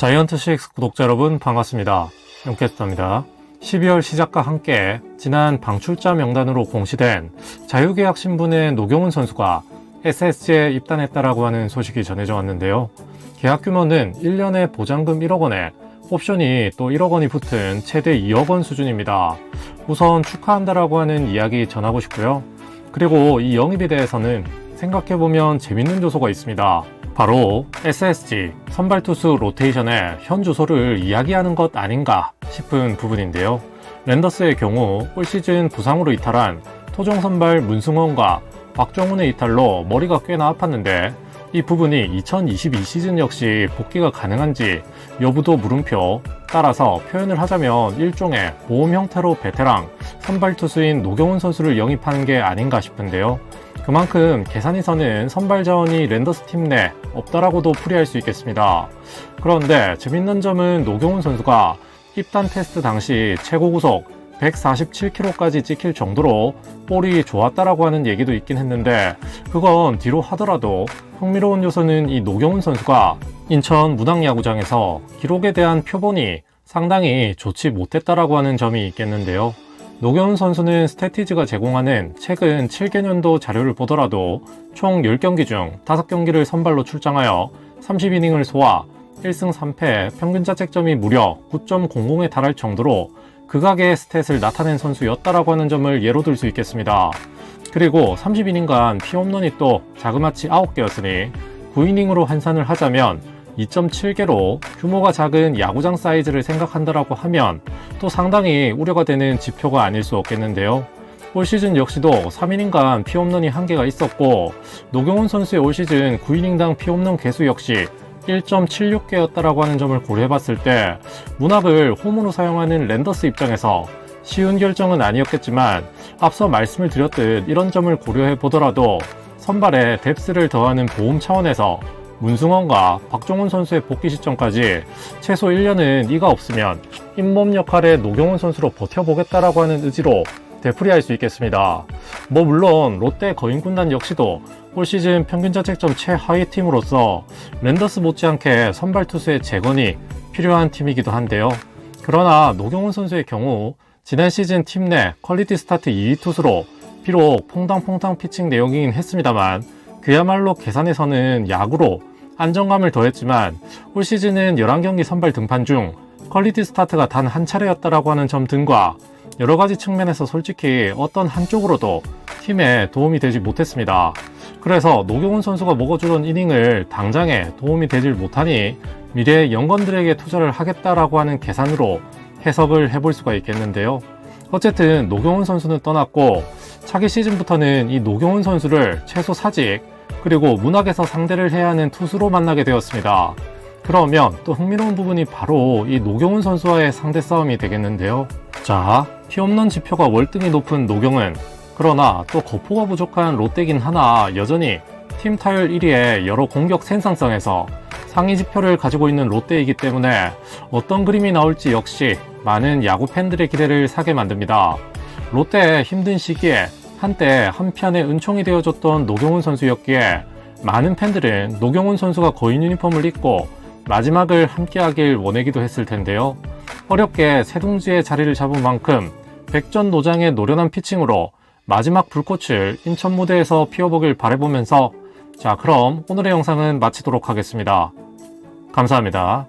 자이언트6 구독자 여러분 반갑습니다. 용캐스터입니다. 12월 시작과 함께 지난 방출자 명단으로 공시된 자유계약 신분의 노경훈 선수가 SSG에 입단했다라고 하는 소식이 전해져 왔는데요. 계약 규모는 1년에 보장금 1억 원에 옵션이 또 1억 원이 붙은 최대 2억 원 수준입니다. 우선 축하한다라고 하는 이야기 전하고 싶고요. 그리고 이 영입에 대해서는 생각해보면 재밌는 요소가 있습니다. 바로 SSG 선발 투수 로테이션의 현 주소를 이야기하는 것 아닌가 싶은 부분인데요. 랜더스의 경우 올 시즌 부상으로 이탈한 토종 선발 문승원과 박정훈의 이탈로 머리가 꽤나 아팠는데 이 부분이 2022 시즌 역시 복귀가 가능한지 여부도 물음표 따라서 표현을 하자면 일종의 보험 형태로 베테랑 선발 투수인 노경훈 선수를 영입하는 게 아닌가 싶은데요. 그만큼 계산에서는 선발 자원이 랜더스 팀 내 없다라고도 풀이할 수 있겠습니다. 그런데 재밌는 점은 노경훈 선수가 입단 테스트 당시 최고 구속 147km까지 찍힐 정도로 볼이 좋았다라고 하는 얘기도 있긴 했는데 그건 뒤로 하더라도 흥미로운 요소는 이 노경훈 선수가 인천 문학야구장에서 기록에 대한 표본이 상당히 좋지 못했다라고 하는 점이 있겠는데요. 노경훈 선수는 스태티즈가 제공하는 최근 7개년도 자료를 보더라도 총 10경기 중 5경기를 선발로 출장하여 30이닝을 소화 1승 3패 평균 자책점이 무려 9.00에 달할 정도로 극악의 스탯을 나타낸 선수였다라고 하는 점을 예로 들 수 있겠습니다. 그리고 30이닝간 피홈런이 또 자그마치 9개였으니 9이닝으로 환산을 하자면 2.7개로 규모가 작은 야구장 사이즈를 생각한다라고 하면 또 상당히 우려가 되는 지표가 아닐 수 없겠는데요. 올 시즌 역시도 3이닝간 피홈런이 한개가 있었고 노경훈 선수의 올 시즌 9이닝당 피홈런 개수 역시 1.76개였다라고 하는 점을 고려해봤을 때 문학을 홈으로 사용하는 랜더스 입장에서 쉬운 결정은 아니었겠지만 앞서 말씀을 드렸듯 이런 점을 고려해 보더라도 선발에 뎁스를 더하는 보험 차원에서 문승원과 박종훈 선수의 복귀 시점까지 최소 1년은 이가 없으면 잇몸 역할의 노경훈 선수로 버텨보겠다라고 하는 의지로 되풀이할 수 있겠습니다. 뭐 물론 롯데 거인군단 역시도 올 시즌 평균 자책점 최하위 팀으로서 랜더스 못지않게 선발 투수의 재건이 필요한 팀이기도 한데요. 그러나 노경훈 선수의 경우 지난 시즌 팀 내 퀄리티 스타트 2위 투수로 비록 퐁당퐁당 피칭 내용이긴 했습니다만 그야말로 계산에서는 야구로 안정감을 더했지만 올 시즌은 11경기 선발 등판 중 퀄리티 스타트가 단 한 차례였다라고 하는 점 등과 여러 가지 측면에서 솔직히 어떤 한쪽으로도 팀에 도움이 되지 못했습니다. 그래서 노경훈 선수가 먹어주던 이닝을 당장에 도움이 되질 못하니 미래의 영건들에게 투자를 하겠다라고 하는 계산으로 해석을 해볼 수가 있겠는데요. 어쨌든 노경훈 선수는 떠났고 차기 시즌부터는 이 노경훈 선수를 최소 사직 그리고 문학에서 상대를 해야 하는 투수로 만나게 되었습니다. 그러면 또 흥미로운 부분이 바로 이 노경훈 선수와의 상대 싸움이 되겠는데요. 자, 피홈런 지표가 월등히 높은 노경은 그러나 또 거포가 부족한 롯데긴 하나 여전히 팀 타율 1위의 여러 공격 생산성에서 상위 지표를 가지고 있는 롯데이기 때문에 어떤 그림이 나올지 역시 많은 야구 팬들의 기대를 사게 만듭니다. 롯데의 힘든 시기에 한때 한편의 은총이 되어줬던 노경훈 선수였기에 많은 팬들은 노경훈 선수가 거인 유니폼을 입고 마지막을 함께하길 원하기도 했을 텐데요. 어렵게 세둥지의 자리를 잡은 만큼 백전노장의 노련한 피칭으로 마지막 불꽃을 인천 무대에서 피워보길 바라보면서 자 그럼 오늘의 영상은 마치도록 하겠습니다. 감사합니다.